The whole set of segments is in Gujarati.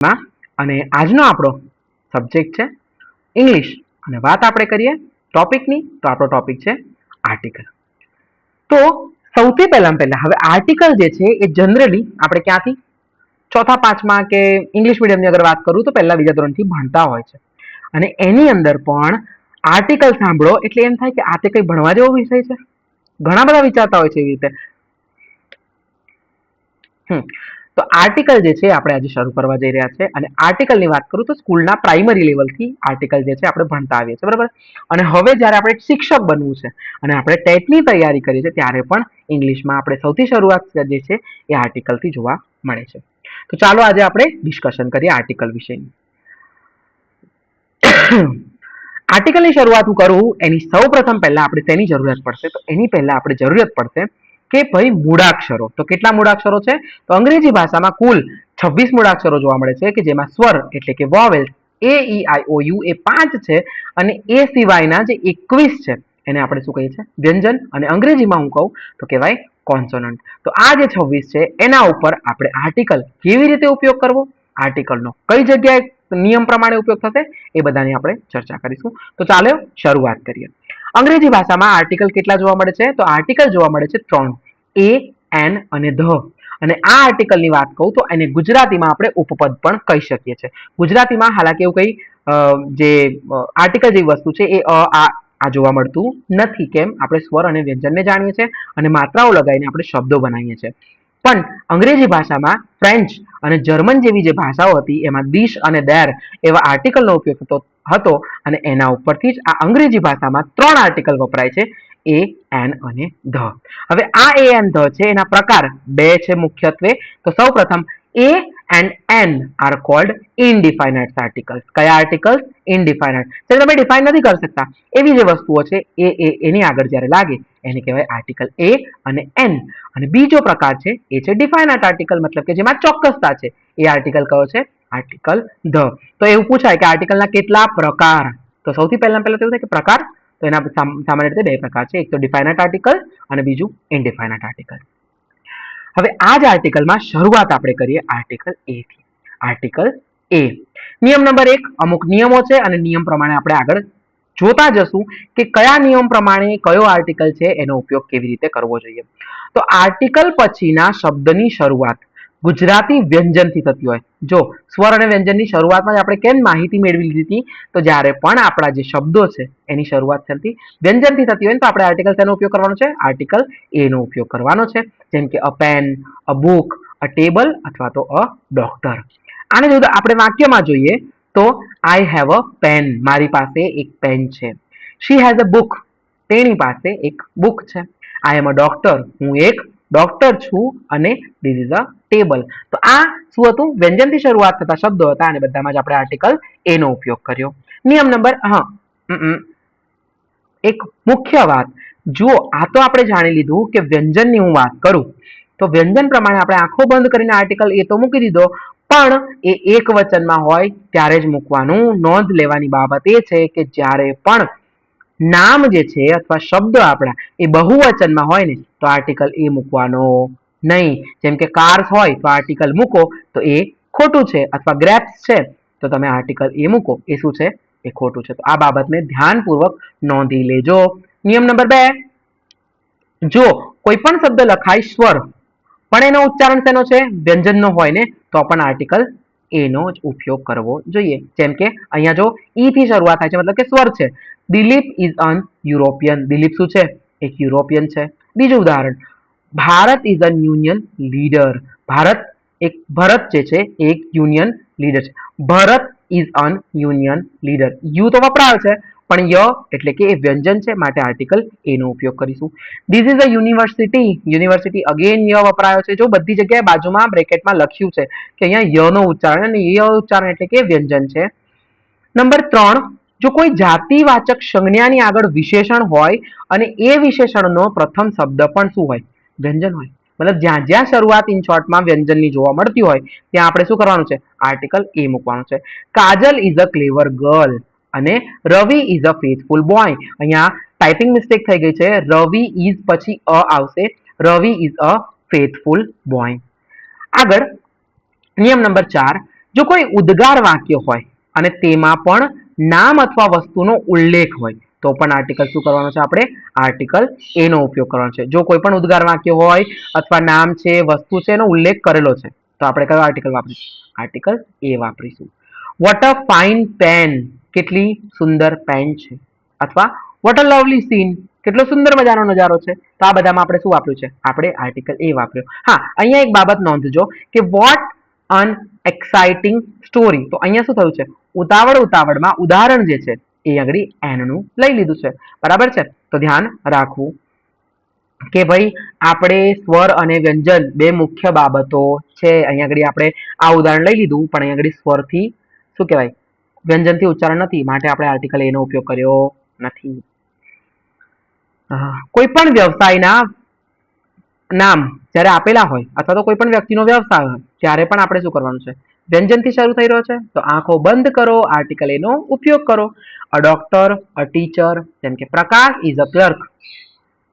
માં અને આજનો આપણો સબ્જેક્ટ છે ઇંગ્લિશ અને વાત આપણે કરીએ ટોપિકની તો આપણો ટોપિક છે આર્ટિકલ તો સૌથી પહેલા પહેલા, હવે આર્ટિકલ જે છે એ જનરલી આપણે ક્યાંથી? ચોથા પાંચમા કે ઇંગ્લિશ મીડિયમની અગર વાત કરું તો પહેલા બીજા ધોરણથી ભણતા હોય છે. અને એની અંદર પણ આર્ટિકલ સાંભળો એટલે એમ થાય કે આ તે કંઈ ભણવા જેવો વિષય છે? ઘણા બધા વિચારતા હોય છે એવી રીતે. હમ. તો આર્ટિકલ જે છે આપણે આજે શરૂ કરવા જઈ રહ્યા છે અને આર્ટિકલની વાત કરું તો સ્કૂલના પ્રાઇમરી લેવલથી આર્ટિકલ જે છે આપણે ભણતા આવીએ છીએ, બરાબર? અને હવે જ્યારે આપણે શિક્ષક બનવું છે અને આપણે ટેટની તૈયારી કરીએ છીએ, ત્યારે પણ ઇંગ્લિશમાં આપણે સૌથી શરૂઆત જે છે એ આર્ટિકલથી જોવા મળે છે. તો ચાલો આજે આપણે ડિસ્કશન કરીએ આર્ટિકલ વિશેની. આર્ટિકલની શરૂઆત હું કરું, એની સૌ પ્રથમ પહેલા આપણે તેની જરૂરિયાત પડશે, તો એની પહેલા આપણે જરૂરિયાત પડશે કે ભાઈ મૂળાક્ષરો. તો કેટલા મૂળાક્ષરો છે? તો અંગ્રેજી ભાષામાં કુલ છવ્વીસ મૂળાક્ષરો જોવા મળે છે કે જેમાં સ્વર એટલે કે vowels A E I O you એ પાંચ છે અને એ સિવાયના જે એકવીસ છે, એને આપણે શું કહીએ છીએ? વ્યંજન. અને અંગ્રેજીમાં હું કહું તો કહેવાય કોન્સોનન્ટ તો આ જે છવ્વીસ છે, એના ઉપર આપણે આર્ટિકલ કેવી રીતે ઉપયોગ કરવો? આર્ટિકલનો કઈ જગ્યાએ નિયમ પ્રમાણે ઉપયોગ થશે? એ બધાની આપણે ચર્ચા કરીશું. તો ચાલો શરૂઆત કરીએ. અંગ્રેજી ભાષામાં આર્ટિકલ કેટલા જોવા મળે છે? તો આર્ટિકલ જોવા મળે છે ત્રણ. એ એન અને ધ. અને આ આર્ટિકલની વાત કહું તો એને ગુજરાતીમાં આપણે ઉપપદ પણ કહી શકીએ છીએ. ગુજરાતીમાં હાલાકી એવું કંઈ જે આર્ટિકલ જેવી વસ્તુ છે એ અ, આ આ જોવા મળતું નથી. કેમ? આપણે સ્વર અને વ્યંજનને જાણીએ છીએ અને માત્રાઓ લગાવીને આપણે શબ્દો બનાવીએ છીએ. પણ અંગ્રેજી ભાષામાં ફ્રેન્ચ અને જર્મન જેવી જે ભાષાઓ હતી, એમાં દિશ અને દેર એવા આર્ટિકલનો ઉપયોગ થતો હતો અને એના ઉપરથી જ આ અંગ્રેજી ભાષામાં ત્રણ આર્ટિકલ વપરાય છે એ એન અને ધ. હવે આ એ એન ધ છે, એના પ્રકાર બે છે મુખ્યત્વે. તો સૌ પ્રથમ a and an are called indefinite articles કયા આર્ટિકલ્સ ઇનડિફાઇનાઇટ એટલે તમે ડિફાઇન નથી કરી શકતા. એવી જે વસ્તુઓ છે, એ એ, એની આગળ જ્યારે લાગે, એને કહેવાય આર્ટિકલ એ અને એન અને બીજો પ્રકાર છે, એ છે ડિફાઇનાઇટ આર્ટિકલ મતલબ કે જેમાં ચોક્કસતા છે. એ આર્ટિકલ કયો છે? Article the. તો એવું પૂછાય કે આર્ટિકલના કેટલા પ્રકાર? તો સૌથી પહેલા પહેલા એવું થાય કે પ્રકાર, તો એના સામ- સામાન્ય રીતે બે પ્રકાર છે. એક તો ડિફાઇનાઇટ આર્ટિકલ અને બીજું ઇનડિફાઇનાઇટ આર્ટિકલ હવે આ જ આર્ટિકલમાં શરૂઆત આપણે કરીએ આર્ટિકલ એ થી. આર્ટિકલ એ નિયમ નંબર એક, અમુક નિયમો છે અને નિયમ પ્રમાણે આપણે આગળ જોતા જશું કે કયા નિયમ પ્રમાણે કયો આર્ટિકલ છે, એનો ઉપયોગ કેવી રીતે કરવો જોઈએ. તો આર્ટિકલ પછીના શબ્દની શરૂઆત. ગુજરાતી વ્યંજનથી થતી હોય. જો, સ્વર અને વ્યંજનની શરૂઆતમાં જ આપણે કેમ માહિતી મેળવી લીધી હતી? તો જ્યારે પણ આપણા જે શબ્દો છે, એની શરૂઆત થતી, વ્યંજનથી થતી હોય ને, તો આપણે આર્ટિકલ તેનો ઉપયોગ કરવાનો છે. આર્ટિકલ એનો ઉપયોગ કરવાનો છે. જેમ કે a pen a book a table અથવા તો અ ડોક્ટર આને જો આપણે વાક્યમાં જોઈએ, તો આઈ હેવ અ પેન મારી પાસે એક પેન છે. શી હેઝ અ બુક તેની પાસે એક બુક છે. આઈ એમ અ ડોક્ટર હું એક ડોક્ટર છું અને ધીસ ઇઝ અ ટેબલ તો આ શું હતું? વ્યંજનથી શરૂઆત થતા શબ્દો હતા અને બધામાં જ આપણે આર્ટિકલ એ નો ઉપયોગ કર્યો. નિયમ નંબર, હા. એક મુખ્ય વાત. જુઓ, આ તો આપણે જાણી લીધું કે વ્યંજનની હું વાત કરું. તો વ્યંજન પ્રમાણે આપણે આંખો બંધ કરીને આર્ટિકલ એ તો મૂકી દીધો. પણ એ એક વચનમાં હોય ત્યારે જ મૂકવાનું. નોંધ લેવાની બાબત એ છે કે જ્યારે પણ નામ જે છે અથવા શબ્દ આપણા એ બહુવચનમાં હોય ને, તો આર્ટિકલ એ મૂકવાનો નહીં. જેમ કે કાર્સ હોય, તો આર્ટિકલ મૂકો, તો એ ખોટું છે. અથવા ગ્રેપ્સ છે, તો તમે આર્ટિકલ એ મૂકો. એ શું છે? એ ખોટું છે. તો આ બાબતને ધ્યાનપૂર્વક નોંધી લેજો. નિયમ નંબર બે. જો કોઈ પણ શબ્દ લખાય સ્વર, પણ એનો ઉચ્ચારણ શેનો છે? વ્યંજનનો હોય ને, તો પણ આર્ટિકલ એનો જ ઉપયોગ કરવો જોઈએ. જેમ કે, અહીંયા જો ઈ થી શરૂઆત થાય છે, મતલબ કે સ્વર છે. Dilip is an European. Dilip શું છે? એક યુરોપિયન છે. બીજું ઉદાહરણ. Bharat is an union leader. Bharat એક, ભરત જે છે, એક યુનિયન લીડર છે. Bharat is an union leader. U તો વપરાય છે. પણ ય એટલે કે એ વ્યંજન છે, માટે આર્ટિકલ એનો ઉપયોગ કરીશું. This is a university university again ય વપરાયો છે. જો બધી જગ્યાએ બાજુમાં બ્રેકેટમાં લખ્યું છે કે અહીંયા ય નો ઉચ્ચારણ અને ય ઉચ્ચારણ એટલે કે વ્યંજન છે. નંબર ત્રણ, જો કોઈ જાતિવાચક સંજ્ઞાની આગળ વિશેષણ હોય અને એ વિશેષણનો પ્રથમ શબ્દ પણ શું હોય? વ્યંજન હોય. મતલબ જ્યાં જ્યાં શરૂઆત ઇન શોર્ટમાં વ્યંજનની જોવા મળતી હોય, ત્યાં આપણે શું કરવાનું છે? આર્ટિકલ એ મૂકવાનું છે. કાજલ ઇઝ અ ક્લેવર ગર્લ અને Ravi is a faithful boy અહીંયા ટાઈપિંગ મિસ્ટેક થઈ ગઈ છે. રવિ ઇઝ પછી અ આવશે. Ravi is a faithful boy આગળ નિયમ નંબર ચાર. જો કોઈ ઉદ્ગાર વાક્ય હોય અને તેમાં પણ નામ અથવા વસ્તુનો ઉલ્લેખ હોય, તો પણ આર્ટિકલ શું કરવાનો છે આપણે? આર્ટિકલ એનો ઉપયોગ કરવાનો છે. જો કોઈ પણ ઉદ્ગાર વાક્ય હોય અથવા નામ છે, વસ્તુ છે, એનો ઉલ્લેખ કરેલો છે, તો આપણે કયો આર્ટિકલ વાપરીશું? આર્ટિકલ એ વાપરીશું. વોટ અ ફાઇન પેન કેટલી સુંદર પેન છે. અથવા વોટ અ લવલી સીન કેટલો સુંદર મજાનો નજારો છે. તો આ બધામાં આપણે શું વાપર્યું છે? આપણે આર્ટિકલ એ વાપર્યો. હા, અહીંયા એક બાબત નોંધજો કે વોટ અન એક્સાઇટિંગ સ્ટોરી તો અહીંયા શું થયું છે? ઉતાવળ ઉતાવળમાં ઉદાહરણ જે છે, એ આગળ એનનું લઈ લીધું છે. બરાબર છે? તો ધ્યાન રાખવું કે ભાઈ, આપણે સ્વર અને વ્યંજન બે મુખ્ય બાબતો છે. અહીંયા આગળ આપણે આ ઉદાહરણ લઈ લીધું, પણ અહીંયા આગળ સ્વરથી શું કહેવાય? વ્યંજનથી ઉચ્ચારણ નથી. માટે આપણે આર્ટિકલ એનો ઉપયોગ કર્યો નથી. કોઈ પણ વ્યવસાયના નામ જ્યારે આપેલા હોય અથવા તો કોઈ પણ વ્યક્તિનો વ્યવસાય હોય, ત્યારે પણ આપણે શું કરવાનું છે? વ્યંજનથી શરૂ થઈ રહ્યો છે. તો આંખો બંધ કરો આર્ટિકલ એનો ઉપયોગ કરો. અ ડોક્ટર અ ટીચર જેમ કે પ્રકાશ ઇઝ અ ક્લર્ક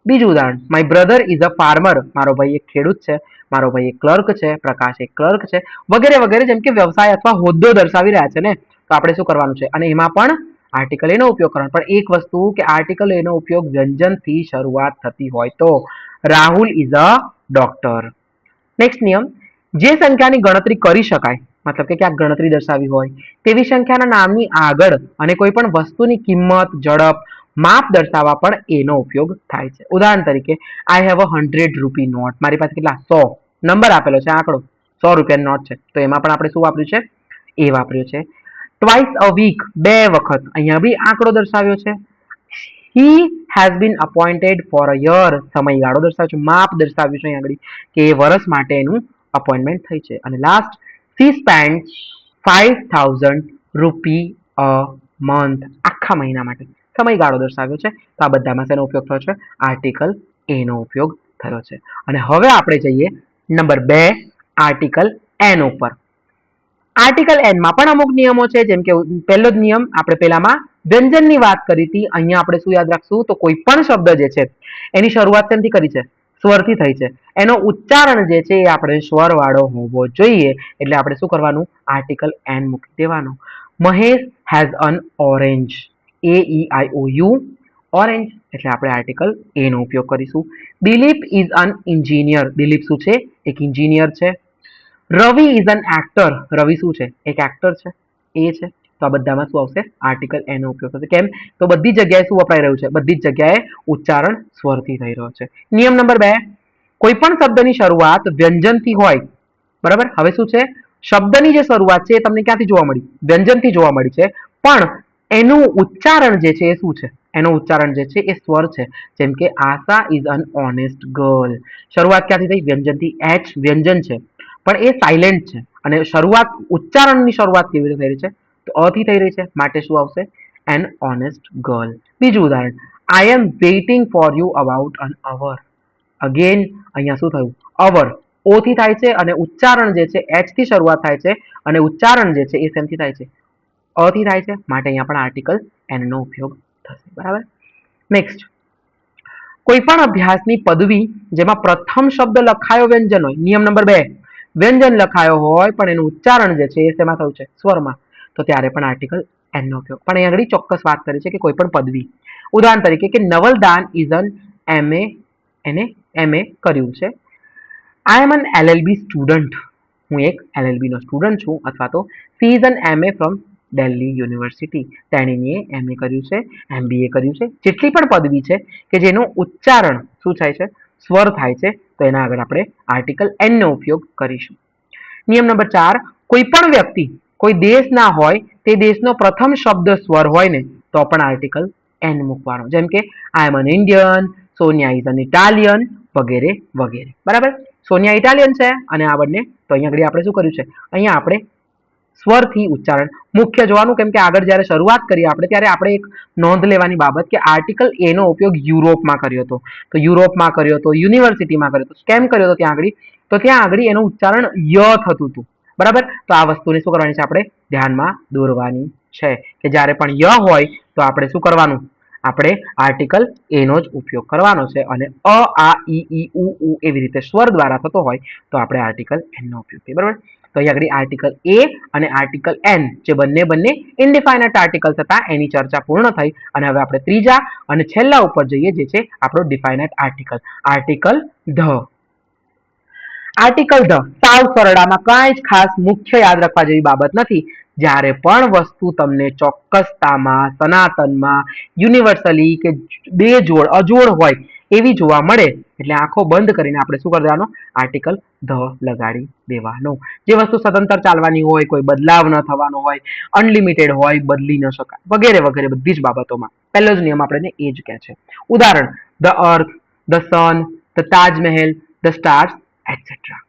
બીજું ઉદાહરણ. My brother is a farmer મારો ભાઈ એક ખેડૂત છે. મારો ભાઈ એક ક્લર્ક છે. પ્રકાશ એક ક્લર્ક છે. વગેરે વગેરે જેમ કે વ્યવસાય અથવા હોદ્દો દર્શાવી રહ્યા છે ને? તો આપણે શું કરવાનું છે? અને એમાં પણ આર્ટિકલ એનો ઉપયોગ કરવાનો. પણ એક વસ્તુ કે આર્ટિકલ એનો ઉપયોગ વ્યંજનથી શરૂઆત થતી હોય તો. Rahul is a doctor next નિયમ. જે સંખ્યાની ગણતરી કરી શકાય, મતલબ કે ક્યાંક ગણતરી દર્શાવી હોય, તેવી સંખ્યાના નામની આગળ અને કોઈ પણ વસ્તુની કિંમત, ઝડપ માપ દર્શાવવા પણ એનો ઉપયોગ થાય છે. ઉદાહરણ તરીકે I have a hundred rupee note મારી પાસે કેટલા? સો. નંબર આપેલો છે આંકડો. સો રૂપિયાનો નોટ છે. તો એમાં પણ આપણે શું વાપર્યું છે? એ વાપર્યું છે. ટ્વાઇસ અ વીક બે વખત. અહીંયા બી આંકડો દર્શાવ્યો છે. He has been appointed for a year સમયગાળો દર્શાવ્યો છે. માપ દર્શાવ્યું છે અહીંયા આગળ. કે એ વર્ષ માટે એનું અપોઇન્ટમેન્ટ થઈ છે. અને last she spend five thousand rupee a month આખા મહિના માટે. સમયગાળો દર્શાવ્યો છે. તો આ બધામાં શેનો ઉપયોગ થયો છે? આર્ટિકલ એનો ઉપયોગ થયો છે. અને હવે આપણે જઈએ નંબર બે આર્ટિકલ એન ઉપર. આર્ટિકલ એનમાં પણ અમુક નિયમો છે. જેમ કે પહેલો જ નિયમ, આપણે પહેલામાં વ્યંજનની વાત કરી હતી. અહીંયા આપણે શું યાદ રાખશું? તો કોઈ પણ શબ્દ જે છે, એની શરૂઆત શેનથી કરી છે? સ્વરથી થઈ છે. એનો ઉચ્ચારણ જે છે, એ આપણે સ્વરવાળો હોવો જોઈએ. એટલે આપણે શું કરવાનું? આર્ટિકલ એન મૂકી દેવાનું. Mahesh has an orange A E I O U orange એટલે આપણે આર્ટિકલ એનો ઉપયોગ કરીશું. Dilip is an engineer Dilip શું છે? એક ઇન્જિનિયર છે. રવિ ઇઝ અન એક્ટર રવિ શું છે? એક એક્ટર છે. એ છે. તો આ બધામાં શું આવશે? આર્ટિકલ એનો ઉપયોગ થશે. કેમ? તો બધી જગ્યાએ શું વપરાઈ રહ્યું છે? બધી જ જગ્યાએ ઉચ્ચારણ સ્વરથી થઈ રહ્યો છે. નિયમ નંબર બે. કોઈ પણ શબ્દની શરૂઆત વ્યંજનથી હોય. બરાબર? હવે શું છે? શબ્દની જે શરૂઆત છે એ તમને ક્યાંથી જોવા મળી? વ્યંજનથી જોવા મળી છે. પણ એનું ઉચ્ચારણ જે છે એ શું છે? એનું ઉચ્ચારણ જે છે એ સ્વર છે. જેમ કે Asha is an honest girl શરૂઆત ક્યાંથી થઈ? વ્યંજનથી. એચ વ્યંજન છે. પણ એ સાયલેન્ટ છે. અને શરૂઆત ઉચ્ચારણની શરૂઆત કેવી રીતે થઈ રહી છે? તો અથી થઈ રહી છે. માટે શું આવશે? એન ઓનેસ્ટ ગર્લ બીજું ઉદાહરણ. I am waiting for you about an hour again અહીંયા શું થયું? અવર ઓથી થાય છે અને ઉચ્ચારણ જે છે એચથી શરૂઆત થાય છે અને ઉચ્ચારણ જે છે એ સેમથી થાય છે. અ થી થાય છે. માટે અહીંયા પણ આર્ટિકલ એનનો ઉપયોગ થશે. બરાબર? નેક્સ્ટ કોઈ પણ અભ્યાસની પદવી જેમાં પ્રથમ શબ્દ લખાયો વ્યંજન હોય, નિયમ નંબર બે, વ્યંજન લખાયો હોય, પણ એનું ઉચ્ચારણ જે છે એ શેમાં થયું છે? સ્વરમાં. તો ત્યારે પણ આર્ટિકલ એનનો ઉપયોગ. પણ અહીંયા આગળ ચોક્કસ વાત કરી છે કે કોઈ પણ પદવી. ઉદાહરણ તરીકે કે નવલદાન ઇઝ અન એમએ એને એમએ કર્યું છે. I am an LLB student હું એક એલએલબી નો સ્ટુડન્ટ છું અથવા તો she is an MA from Delhi university તેણીએ એમએ કર્યું છે એમબીએ કર્યું છે. જેટલી પણ પદવી છે કે જેનું ઉચ્ચારણ શું થાય છે? સ્વર થાય છે. તો એના આગળ આપણે આર્ટિકલ એનનો ઉપયોગ કરીશું. નિયમ નંબર ચાર, કોઈ પણ વ્યક્તિ, કોઈ દેશ ના હોય, તે દેશનો પ્રથમ શબ્દ સ્વર હોય ને, તો પણ આર્ટિકલ એન મૂકવાનો. જેમ કે I am an Indian Sonia is an Italian વગેરે વગેરે. બરાબર? સોનિયા ઇટાલિયન છે, અને આ બંને, તો અહીંયા આગળ આપણે શું કર્યું છે? અહીંયા આપણે સ્વરથી ઉચ્ચારણ. મુખ્ય જોવાનું કેમ કે આગળ જ્યારે શરૂઆત કરીએ આપણે, ત્યારે આપણે એક નોંધ લેવાની બાબત કે આર્ટિકલ એનો ઉપયોગ યુરોપમાં કર્યો હતો. તો યુરોપમાં કર્યો હતો, યુનિવર્સિટીમાં કર્યો હતો. કેમ કર્યો હતો ત્યાં આગળ? તો ત્યાં આગળ એનું ઉચ્ચારણ ય થતું હતું. બરાબર? તો આ વસ્તુને શું કરવાની છે આપણે? ધ્યાનમાં દોરવાની છે કે જ્યારે પણ ય હોય, તો આપણે શું કરવાનું? આપણે આર્ટિકલ એનો જ ઉપયોગ કરવાનો છે. અને અ, આ ઈ ઈ ઉ એવી રીતે સ્વર દ્વારા થતો હોય, તો આપણે આર્ટિકલ એનો ઉપયોગ કરીએ. બરાબર? તો અહીં આગળ આર્ટિકલ એ અને આર્ટિકલ એન જે બંને બંને ઇનડિફાઇનેટ આર્ટિકલ્સ હતા, એની ચર્ચા પૂર્ણ થઈ. અને હવે આપણે ત્રીજા અને છેલ્લા ઉપર જઈએ, જે છે આપણો definite article article the. Article the. સાવ સરળામાં કાંઈ જ ખાસ મુખ્ય યાદ રાખવા જેવી બાબત નથી. જ્યારે પણ વસ્તુ તમને ચોક્કસતામાં, સનાતનમાં યુનિવર્સલી કે બે જોડ, અજોડ હોય એવી જોવા મળે. એટલે આંખો બંધ કરીને આપણે શું કરી દેવાનું આર્ટિકલ ધ લગાડી દેવાનો. જે વસ્તુ સતંતર ચાલવાની હોય, કોઈ બદલાવ ન થવાનો હોય અનલિમિટેડ હોય, બદલી ન શકાય, વગેરે વગેરે બધી જ બાબતોમાં. પહેલો જ નિયમ આપણે એ જ કહે છે. ઉદાહરણ, the earth, the sun, the Taj Mahal, the stars etcetera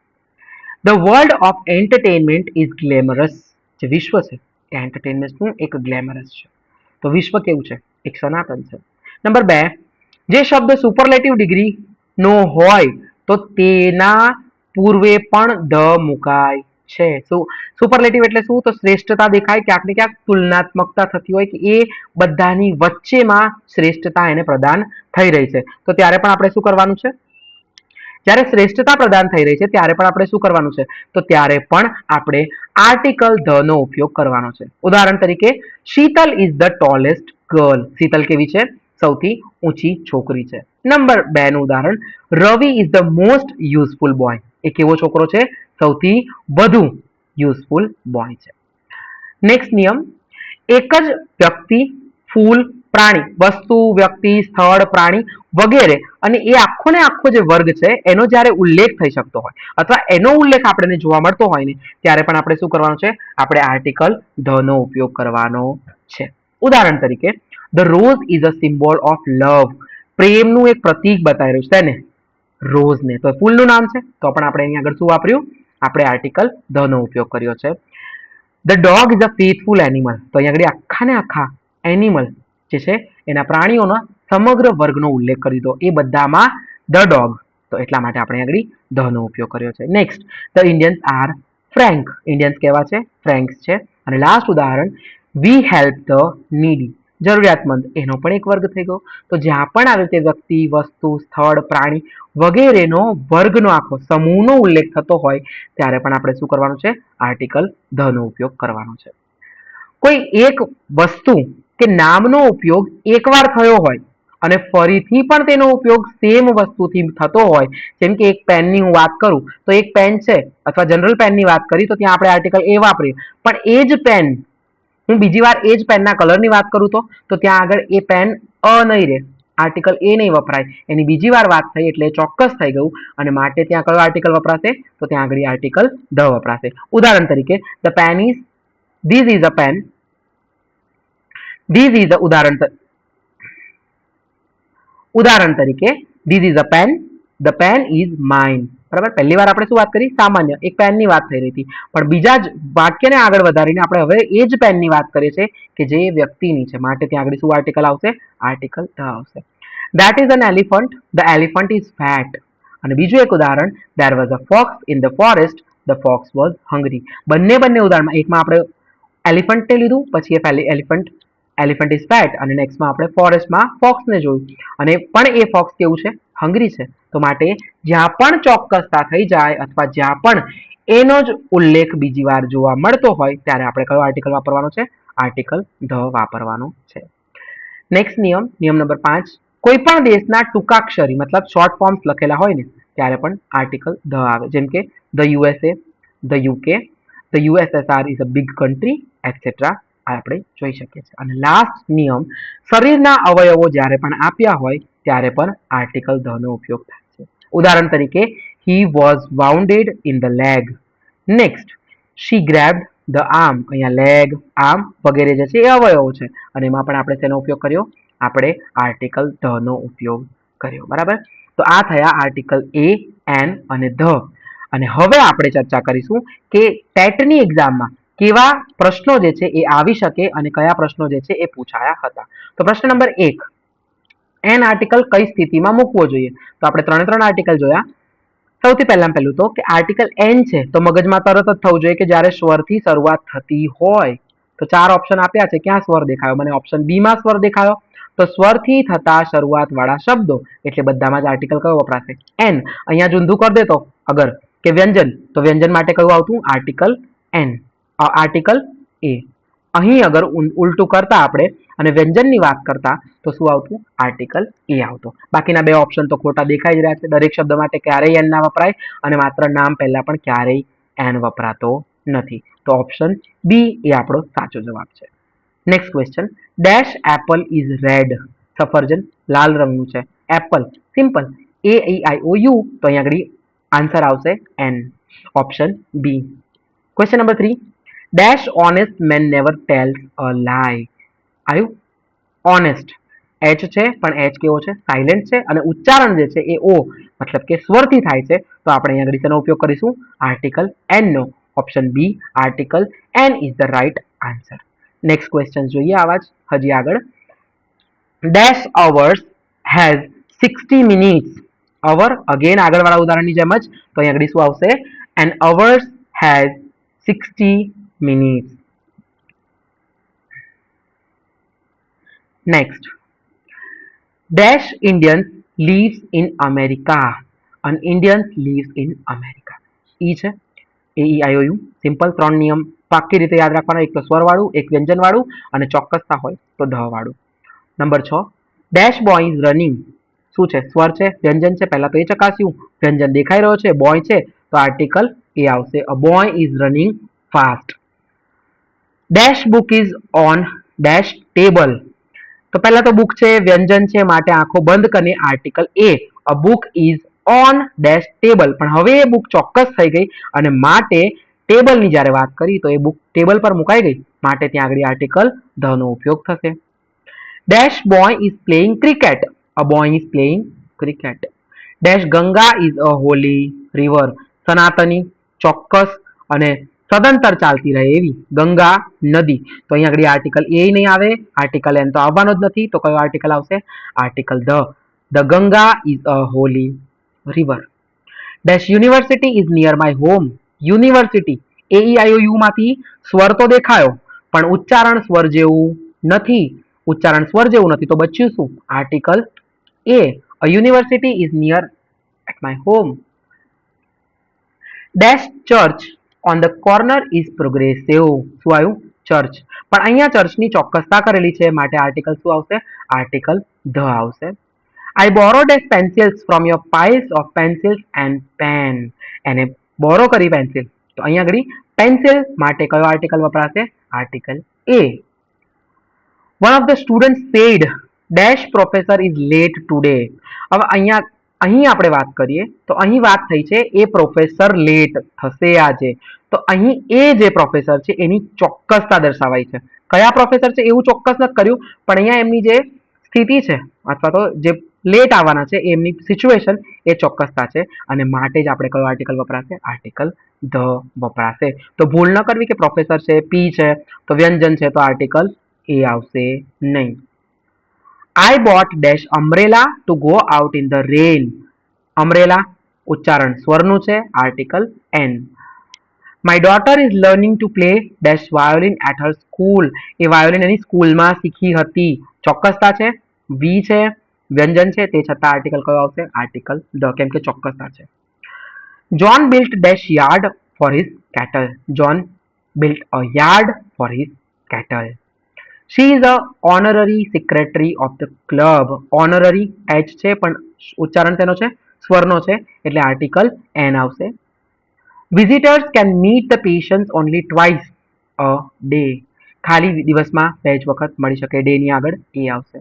the world of entertainment is glamorous જે વિશ્વ છે, એ એન્ટરટેનમેન્ટનું એક ગ્લેમરસ છે. તો વિશ્વ કેવું છે? એક સનાતન છે. નંબર બે જે શબ્દ સુપરલેટિવ ડિગ્રી નો હોય, તો તેના પૂર્વે પણ ધ મુકાય છે. શું સુપરલેટિવ એટલે શું? તો શ્રેષ્ઠતા દેખાય, ક્યાંક ને ક્યાંક તુલનાત્મકતા થતી હોય કે એ બધાની વચ્ચેમાં શ્રેષ્ઠતા એને પ્રદાન થઈ રહી છે. તો ત્યારે પણ આપણે શું કરવાનું છે? જ્યારે શ્રેષ્ઠતા પ્રદાન થઈ રહી છે, ત્યારે પણ આપણે શું કરવાનું છે? તો ત્યારે પણ આપણે આર્ટિકલ ધ નો ઉપયોગ કરવાનો છે. ઉદાહરણ તરીકે, Sheetal is the tallest girl Sheetal કેવી છે? સૌથી ઊંચી છોકરી છે. નંબર બે નું ઉદાહરણ, Ravi is the most useful boy એ કેવો છોકરો છે? સૌથી વધુ યુઝફુલ બોય છે. નેક્સ્ટ નિયમ, એક જ વ્યક્તિ, ફૂલ, પ્રાણી, વસ્તુ, વ્યક્તિ, સ્થળ, પ્રાણી વગેરે અને એ આખો ને આખો જે વર્ગ છે, એનો જ્યારે ઉલ્લેખ થઈ શકતો હોય અથવા એનો ઉલ્લેખ આપણને જોવા મળતો હોય ને, ત્યારે પણ આપણે શું કરવાનું છે? આપણે આર્ટિકલ ધ નો ઉપયોગ કરવાનો છે. ઉદાહરણ તરીકે the rose is a symbol of love પ્રેમનું એક પ્રતીક બતાવી રહ્યું છે ને? રોઝ ને તો ફૂલનું નામ છે? તો પણ આપણે અહીંયા આગળ શું વાપર્યું? આપણે આર્ટિકલ ધ નો ઉપયોગ કર્યો છે. The dog is a faithful animal તો અહીંયા આગળ આખા ને આખા એનિમલ જે છે, એના પ્રાણીઓનો સમગ્ર વર્ગનો ઉલ્લેખ કરી દીધો. એ બધામાં ધ ડોગ તો એટલા માટે આપણે આગળ ધ નો ઉપયોગ કર્યો છે. Next the Indians are frank Indians કેવા છે? ફ્રેન્ક્સ છે. અને લાસ્ટ ઉદાહરણ વી હેલ્પ ધ નીડી જરૂરિયાતમંદ. એનો પણ એક વર્ગ થઈ ગયો. તો જ્યાં પણ આવી રીતે વ્યક્તિ, વસ્તુ, સ્થળ, પ્રાણી વગેરેનો વર્ગનો આખો સમૂહનો ઉલ્લેખ થતો હોય, ત્યારે પણ આપણે શું કરવાનું છે? આર્ટિકલ ધ નો ઉપયોગ કરવાનો છે. કોઈ એક વસ્તુ કે નામનો ઉપયોગ એકવાર થયો હોય અને ફરીથી પણ તેનો ઉપયોગ સેમ વસ્તુથી થતો હોય, જેમ કે એક પેનની હું વાત કરું, તો એક પેન છે, અથવા જનરલ પેનની વાત કરી, તો ત્યાં આપણે આર્ટિકલ એ વાપરીએ. પણ એ જ પેન હું બીજી વાર એ જ પેનના કલરની વાત કરું તો તો ત્યાં આગળ એ પેન અ નહીં રહે. આર્ટિકલ એ નહીં વપરાય. એની બીજી વાર વાત થઈ એટલે ચોક્કસ થઈ ગયું અને માટે ત્યાં કયો આર્ટિકલ વપરાશે? તો ત્યાં આગળ આર્ટિકલ ધ વપરાશે. ઉદાહરણ તરીકે the pen is this is a pen this is a ઉદાહરણ ઉદાહરણ તરીકે this is a pen the pen is mine બરાબર? પહેલી વાર આપણે શું વાત કરી? સામાન્ય, એક પેનની વાત થઈ રહી હતી. પણ બીજા જ વાક્યને આગળ વધારીને આપણે હવે એ જ પેનની વાત કરીએ છીએ કે જે વ્યક્તિની છે. માટે ત્યાં આગળ શું આર્ટિકલ આવશે? આર્ટિકલ આવશે. That is an elephant the elephant is fat અને બીજું એક ઉદાહરણ. There was a fox in the forest the fox was hungry બંને બંને ઉદાહરણમાં, એકમાં આપણે એલિફન્ટને લીધું, પછી એ એલિફન્ટ એલિફન્ટ ઇઝ ફેટ અને નેક્સ્ટમાં આપણે ફોરેસ્ટમાં ફોક્સને જોયું. અને પણ એ ફોક્સ કેવું છે? હંગરી છે. તો માટે જ્યાં પણ ચોક્કસતા થઈ જાય અથવા જ્યાં પણ એનો જ ઉલ્લેખ બીજી વાર જોવા મળતો હોય, ત્યારે આપણે કયો આર્ટિકલ વાપરવાનો છે? આર્ટિકલ ધ વાપરવાનો છે. નેક્સ્ટ નિયમ નિયમ નંબર પાંચ. કોઈ પણ દેશના ટૂંકાક્ષરી, મતલબ શોર્ટ ફોર્મ્સ લખેલા હોય ને, ત્યારે પણ આર્ટિકલ ધ આવે. જેમ કે, the USA the UK the USSR is a big country etcetera આપણે જોઈ શકીએ છીએ. અને લાસ્ટ નિયમ, શરીરના અવયવો જ્યારે પણ આપ્યા હોય ત્યારે પણ આર્ટિકલ ધનો ઉપયોગ થાય છે. ઉદાહરણ તરીકે he was wounded in the leg next she grabbed the arm અહીંયા લેગ આર્મ વગેરે જે છે એ અવયવો છે. અને એમાં પણ આપણે તેનો ઉપયોગ કર્યો. આપણે આર્ટિકલ ધનો ઉપયોગ કર્યો. બરાબર? તો આ થયા આર્ટિકલ એ એન અને ધ. અને હવે આપણે ચર્ચા કરીશું કે ટેટની એક્ઝામમાં કેવા પ્રશ્નો જે છે એ આવી શકે અને કયા પ્રશ્નો જે છે એ પૂછાયા હતા. તો પ્રશ્ન નંબર એક એન આર્ટિકલ કઈ સ્થિતિમાં મૂકવો જોઈએ? તો આપણે ત્રણે ત્રણ આર્ટિકલ જોયા. સૌથી પહેલા પહેલું તો કે આર્ટિકલ એન છે, તો મગજમાં તરત જ થવું જોઈએ કે જ્યારે સ્વરથી શરૂઆત થતી હોય, તો ચાર ઓપ્શન આપ્યા છે. ક્યાં સ્વર દેખાયો? મને ઓપ્શન બી માં સ્વર દેખાયો. તો સ્વરથી થતા શરૂઆત વાળા શબ્દો, એટલે બધામાં જ આર્ટિકલ કયો વપરાશે? એન અહીંયા જુંધું કરી દેતો અગર કે વ્યંજન, તો વ્યંજન માટે કયું આવતું? આર્ટિકલ એન આર્ટિકલ એ અહીં અગર ઉલટું કરતા આપણે અને વ્યંજનની વાત કરતા, તો શું આવતું? આર્ટિકલ એ આવતો. બાકીના બે ઓપ્શન તો ખોટા દેખાઈ જ રહ્યા છે. દરેક શબ્દ માટે ક્યારેય એન ના વપરાય અને માત્ર નામ પહેલા પણ ક્યારેય એન વપરાતો નથી. તો ઓપ્શન બી એ આપણો સાચો જવાબ છે. Next question dash apple is red સફરજન લાલ રંગનું છે. Apple simple A I O U તો અહીંયા આગળ આન્સર આવશે an option B question number three dash honest man never tells a lie આવ્યું ઓનેસ્ટ એચ છે, પણ એચ કેવો છે? સાયલેન્ટ છે અને ઉચ્ચારણ જે છે એ ઓ મતલબ કે સ્વરથી થાય છે. તો આપણે અહીંયા આગળ ઉપયોગ કરીશું. Article an no option B article an is the right answer next question જોઈએ આવા જ. હજી આગળ. Dash hours has sixty minutes hour again આગળવાળા ઉદાહરણની જેમ જ. તો અહીંયા આગળ શું આવશે. An hours has sixty minutes next dash Indian lives in America અને Indian લીવ્સ ઇન અમેરિકા ઈ છે. એ ઈ આઈ યુ સિમ્પલ ત્રણ નિયમ. પાકી રીતે યાદ રાખવાના. એક તો સ્વરવાળું, એક વ્યંજનવાળું અને ચોક્કસતા હોય તો ધ વાળું નંબર છ. ડેશ બોય ઇઝ રનિંગ શું છે? સ્વર છે, વ્યંજન છે, પહેલા તો એ ચકાસ્યું. વ્યંજન દેખાઈ રહ્યો છે બોય છે, તો આર્ટિકલ એ આવશે. A boy is running fast dash book is on dash table તો પહેલા તો બુક છે, વ્યંજન છે, માટે આંખો બંધ કરીને article a a book is on dash table પણ હવે એ બુક ચોક્કસ થઈ ગઈ અને માટે ટેબલની જ્યારે વાત કરી, તો એ બુક ટેબલ પર મુકાઈ ગઈ. માટે ત્યાં આગળ આર્ટિકલ ધનો ઉપયોગ થશે. Dash boy is playing cricket a boy is playing cricket dash Ganga is a holy river સનાતની ચોક્કસ અને સદંતર ચાલતી રહે એવી ગંગા નદી. તો અહીંયા આગળ આર્ટિકલ એ નહીં આવે આર્ટિકલ એન તો આવવાનો જ નથી. તો કયો આર્ટિકલ આવશે? Article the the Ganga is a holy river dash university is near my home university A U માંથી સ્વર તો દેખાયો, પણ ઉચ્ચારણ સ્વર જેવું નથી. ઉચ્ચારણ સ્વર જેવું નથી, તો બચ્યું શું? Article a a university is near at my home dash church on the corner is progressive શું આવ્યું? ચર્ચ પણ અહીંયા ચર્ચની ચોક્કસતા કરેલી છે. માટે આર્ટિકલ શું આવશે? આર્ટિકલ ધ આવશે. I borrow dash pencils from your piles of pencils and pen એને બોરો કરી પેન્સિલ તો અહીંયા આગળ પેન્સિલ માટે કયો આર્ટિકલ વપરાશે? Article a one of the student said dash professor is late today હવે અહીંયા અહીં આપણે વાત કરીએ, તો અહીં વાત થઈ છે એ પ્રોફેસર લેટ થશે આજે. તો અહીં એ જે પ્રોફેસર છે એની ચોક્કસતા દર્શાવાઈ છે. કયા પ્રોફેસર છે એવું ચોક્કસ નથી કર્યું, પણ અહીંયા એમની જે સ્થિતિ છે, અથવા તો જે લેટ આવવાના છે એમની સિચ્યુએશન એ ચોક્કસતા છે. અને માટે જ આપણે કયો આર્ટિકલ વપરાશે? આર્ટિકલ ધ વપરાશે. તો ભૂલ ન કરવી કે પ્રોફેસર છે, પી છે, તો વ્યંજન છે, તો આર્ટિકલ એ આવશે નહીં. I bought dash umbrella to go out in the rain umbrella ઉચ્ચારણ સ્વરનું છે article an my daughter is learning to play dash violin at her school A violin એની સ્કૂલમાં શીખી હતી. ચોક્કસતા છે? વી છે, વ્યંજન છે, તે છતાં આર્ટિકલ કયો આવશે? આર્ટિકલ ધ કેમ કે ચોક્કસતા છે. John built dash yard for his kettle John built a yard for his kettle she is a honorary secretary of the club honorary H છે, પણ ઉચ્ચારણ તેનો છે, સ્વરનો છે, એટલે આર્ટિકલ એન આવશે. Visitors can meet the patients only twice a day ખાલી દિવસમાં બે જ વખત મળી શકે. ડેની આગળ એ આવશે.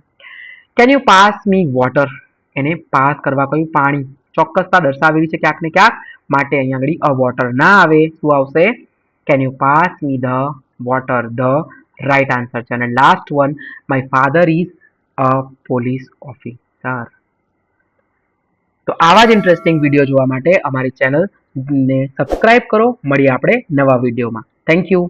Can you pass me water એને પાસ કરવા કહ્યું પાણી. ચોક્કસતા દર્શાવેલી છે ક્યાંક ને ક્યાંક. માટે અહીંયા આગળ અ વોટર ના આવે. શું આવશે? Can you pass me the water the right answer છે અને last one my father is a police officer તો આવા જ ઇન્ટરેસ્ટિંગ વીડિયો જોવા માટે અમારી ચેનલ ને સબસ્ક્રાઇબ કરો. મળીએ આપણે નવા વિડીયોમાં થેન્ક યુ